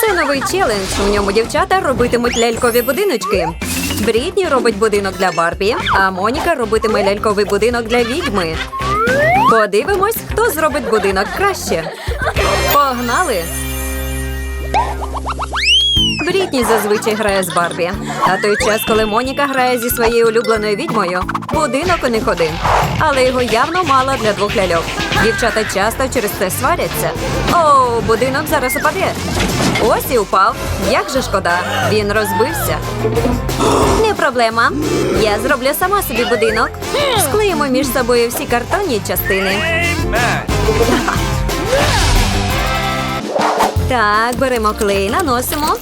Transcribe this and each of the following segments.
Це новий челендж. У ньому дівчата робитимуть лялькові будиночки. Брітні робить будинок для Барбі, а Моніка робитиме ляльковий будинок для відьми. Подивимось, хто зробить будинок краще. Погнали! Брітні зазвичай грає з Барбі. А той час, коли Моніка грає зі своєю улюбленою відьмою, будинок у них один. Але його явно мало для двох ляльок. Дівчата часто через це сваряться. О, будинок зараз упаде. Ось і упав. Як же шкода, він розбився. Не проблема. Я зроблю сама собі будинок. Склеїмо між собою всі картонні частини. Так, беремо клей, наносимо.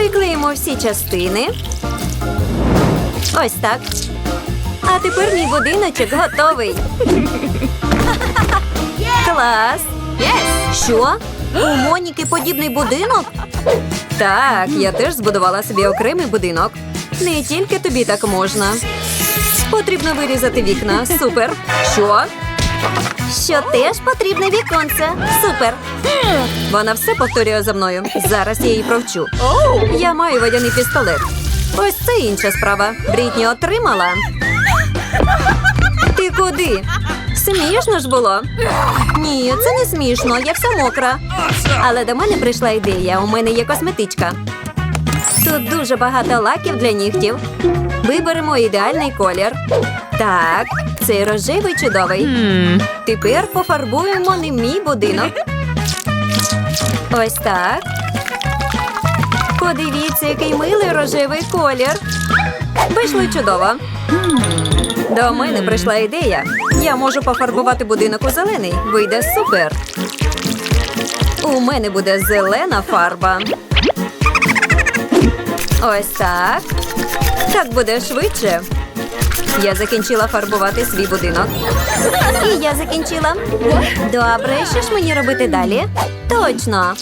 Приклеїмо всі частини. Ось так. А тепер мій будиночок готовий. Клас! Що? У Моніки подібний будинок? Так, я теж збудувала собі окремий будинок. Не тільки тобі так можна. Потрібно вирізати вікна. Супер. Що? Що теж потрібне віконце. Супер. Вона все повторює за мною. Зараз я її провчу. Я маю водяний пістолет. Ось це інша справа. Брітні отримала. Ти куди? Смішно ж було. Ні, це не смішно, я вся мокра. Але до мене прийшла ідея. У мене є косметичка. Тут дуже багато лаків для нігтів. Виберемо ідеальний колір. Так, цей рожевий чудовий. Тепер пофарбуємо не мій будинок. Ось так. Подивіться, який милий рожевий колір. Вийшло чудово. До мене прийшла ідея. Я можу пофарбувати будинок у зелений. Вийде супер. У мене буде зелена фарба. Ось так. Так буде швидше. Я закінчила фарбувати свій будинок. І я закінчила. Добре, що ж мені робити далі? Точно.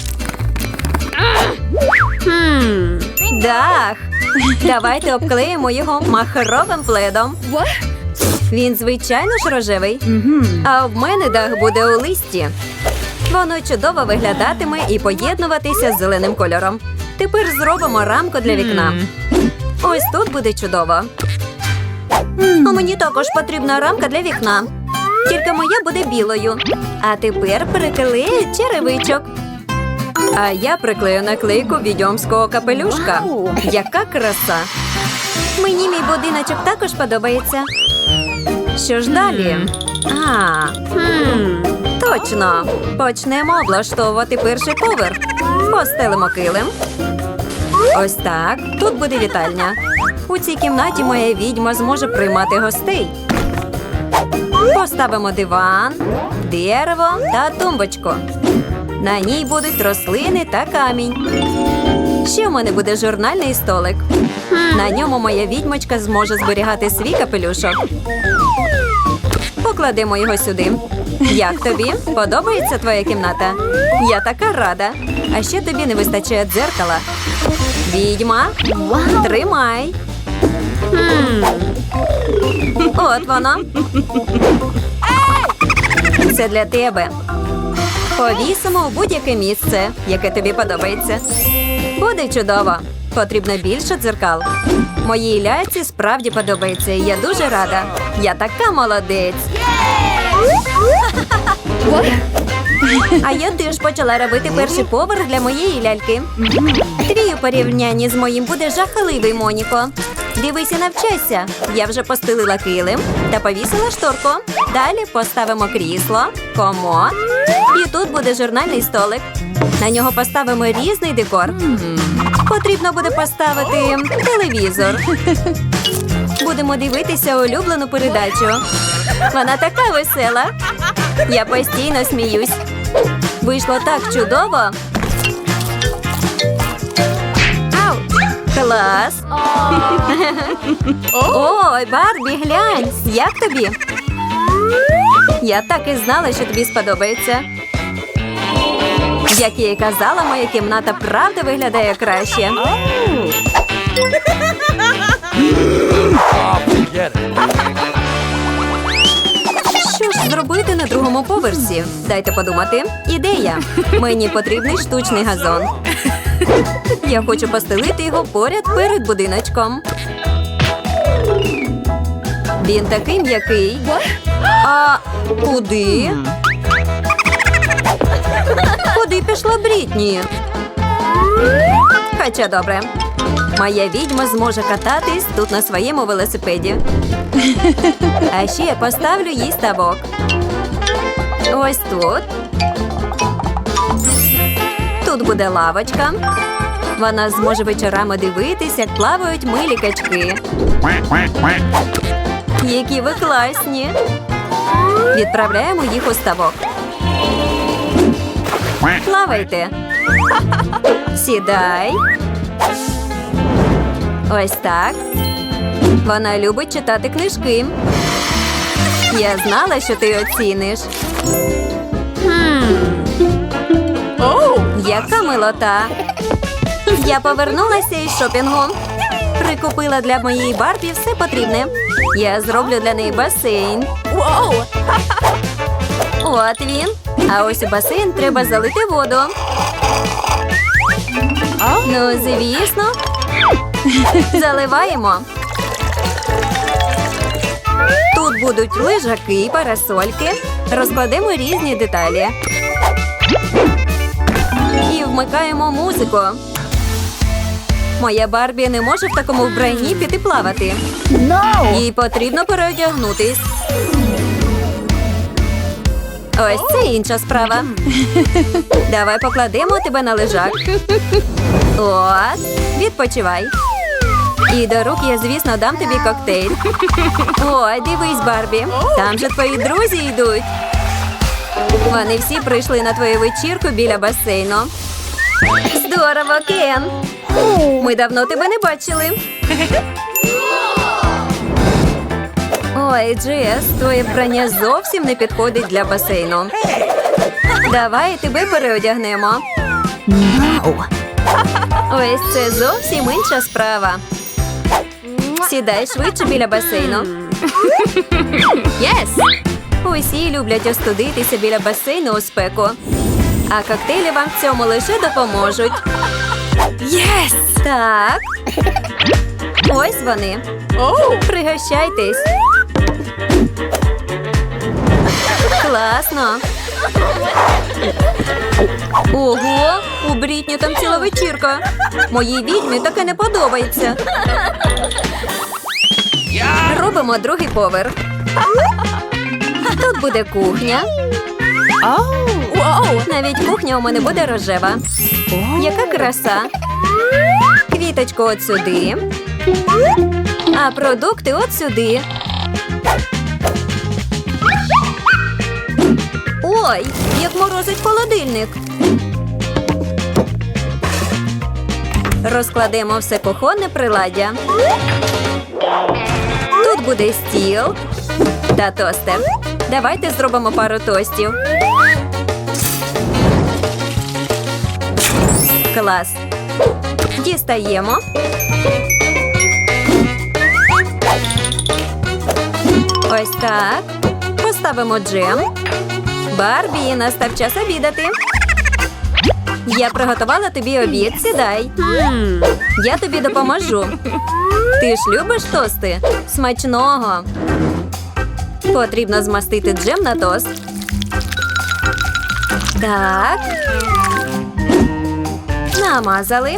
Хм, дах. Давайте обклеїмо його махровим пледом. Він звичайно ж рожевий. А в мене дах буде у листі. Воно чудово виглядатиме і поєднуватися з зеленим кольором. Тепер зробимо рамку для вікна. Ось тут буде чудово. А мені також потрібна рамка для вікна. Тільки моя буде білою. А тепер приклею черевичок. А я приклею наклейку відьомського капелюшка. Яка краса! Мені мій будиночок також подобається. Що ж далі? А, хм, точно. Почнемо облаштовувати перший поверх. Постелимо килим. Ось так. Тут буде вітальня. У цій кімнаті моя відьма зможе приймати гостей. Поставимо диван, дерево та тумбочку. На ній будуть рослини та камінь. Ще в мене буде журнальний столик. На ньому моя відьмочка зможе зберігати свій капелюшок. Покладемо його сюди. Як тобі? Подобається твоя кімната? Я така рада. А ще тобі не вистачає дзеркала. Відьма, тримай. От воно. Це для тебе. Повісимо у будь-яке місце, яке тобі подобається. Буде чудово. Потрібно більше дзеркал. Моїй ляці справді подобається, і я дуже рада. Я така молодець. А я теж почала робити перший поверх для моєї ляльки. Твій у порівнянні з моїм буде жахливий, Моніко. Дивись і навчайся. Я вже постелила килим та повісила шторку. Далі поставимо крісло, комод. І тут буде журнальний столик. На нього поставимо різний декор. Потрібно буде поставити телевізор. Будемо дивитися улюблену передачу. Вона така весела. Я постійно сміюсь. Вийшло так чудово. Ау! Клас! Ой, Барбі, глянь! Як тобі? Я так і знала, що тобі сподобається. Як я і казала, моя кімната правда виглядає краще. другому поверсі? Дайте подумати. Ідея. Мені потрібний штучний газон. Я хочу постелити його поряд перед будиночком. Він такий м'який. А куди? Куди пішла Брітні? Хоча добре. Моя відьма зможе кататись тут на своєму велосипеді. А ще я поставлю їй ставок. Ось тут. Тут буде лавочка. Вона зможе вечорами дивитись, як плавають милі качки. Які ви класні. Відправляємо їх у ставок. Плавайте. Сідай. Ось так. Вона любить читати книжки. Я знала, що ти оціниш. Яка милота. Я повернулася із шопінгу. Прикупила для моєї Барбі все потрібне. Я зроблю для неї басейн. От він. А ось у басейн треба залити воду. Ну, звісно. Заливаємо. Тут будуть лежаки парасольки. Розкладемо різні деталі. І вмикаємо музику. Моя Барбі не може в такому вбранні піти плавати. Їй потрібно переодягнутись. Ось це інша справа. Давай покладемо тебе на лежак. От, відпочивай. І до рук я, звісно, дам тобі коктейль. Ой, дивись, Барбі. Там же твої друзі йдуть. Вони всі прийшли на твою вечірку біля басейну. Здорово, Кен! Ми давно тебе не бачили. Ой, Джес, твоє вбрання зовсім не підходить для басейну. Давай тебе переодягнемо. Ось це зовсім інша справа. Сідай швидше біля басейну. Єс! Усі люблять остудитися біля басейну у спеку. А коктейлі вам в цьому лише допоможуть. Єс! Так. Ось вони. Пригощайтесь. Класно. Ого, у Брітні там ціла вечірка. Моїй відьмі таке не подобається. Робимо другий поверх. Тут буде кухня. Навіть кухня у мене буде рожева. Яка краса. Квіточку от сюди. А продукти от сюди. Ой, як морозить холодильник. Розкладемо все кухонне приладдя. Тут буде стіл та тостер. Давайте зробимо пару тостів. Клас. Дістаємо. Ось так. Поставимо джем. Барбі, настав час обідати. Я приготувала тобі обід. Сідай. Я тобі допоможу. Ти ж любиш тости? Смачного. Потрібно змастити джем на тост. Так. Намазали.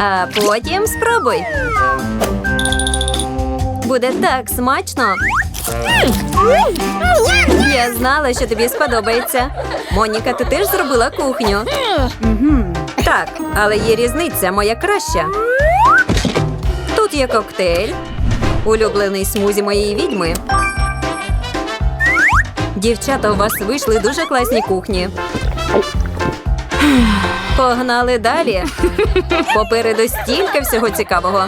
А потім спробуй. Буде так смачно. Я знала, що тобі сподобається. Моніка, ти теж зробила кухню. Так, але є різниця, моя краща. Тут є коктейль, улюблений смузі моєї відьми. Дівчата, у вас вийшли дуже класні кухні. Погнали далі. Попереду стільки всього цікавого.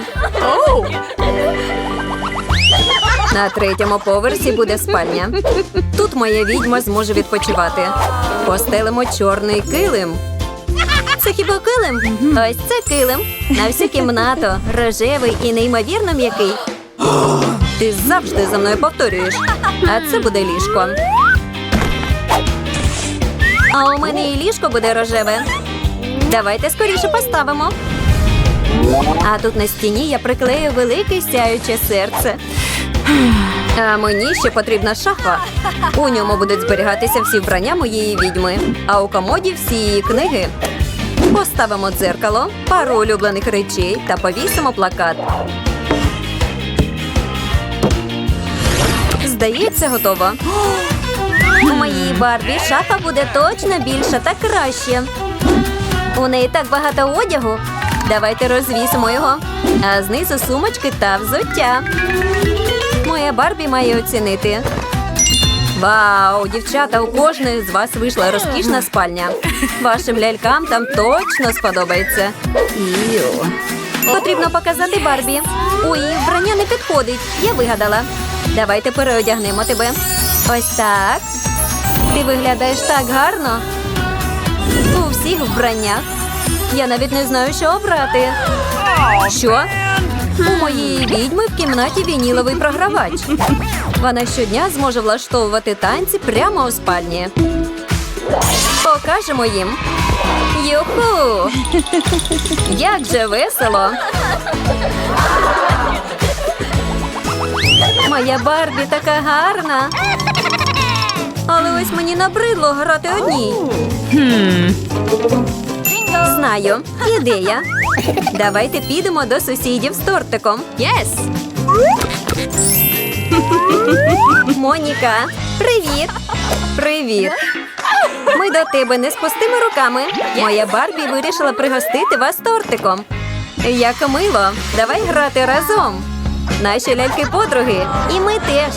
На третьому поверсі буде спальня. Тут моя відьма зможе відпочивати. Постелимо чорний килим. Це хіба килим? Ось це килим. На всю кімнату. Рожевий і неймовірно м'який. Ти завжди за мною повторюєш. А це буде ліжко. А у мене і ліжко буде рожеве. Давайте скоріше поставимо. А тут на стіні я приклею велике сяюче серце. А мені ще потрібна шафа. У ньому будуть зберігатися всі вбрання моєї відьми, а у комоді всі її книги. Поставимо дзеркало, пару улюблених речей та повісимо плакат. Здається, готово. У моїй Барбі шафа буде точно більша та краще. У неї так багато одягу. Давайте розвісимо його. А знизу сумочки та взуття. Моя Барбі має оцінити. Вау, дівчата, у кожної з вас вийшла розкішна спальня. Вашим лялькам там точно сподобається. Іу. Потрібно показати Барбі. Ой, вбрання не підходить. Я вигадала. Давайте переодягнемо тебе. Ось так. Ти виглядаєш так гарно. У всіх вбраннях. Я навіть не знаю, що обрати. Що? У моєї відьми в кімнаті вініловий програвач. Вона щодня зможе влаштовувати танці прямо у спальні. Покажемо їм. Юху! Як же весело! Моя Барбі така гарна. Але ось мені набридло грати одній. Знаю. Ідея. Давайте підемо до сусідів з тортиком. Єс! Моніка, привіт! Привіт! Ми до тебе не з пустими руками. Моя Барбі вирішила пригостити вас тортиком. Як мило, давай грати разом. Наші ляльки подруги, і ми теж.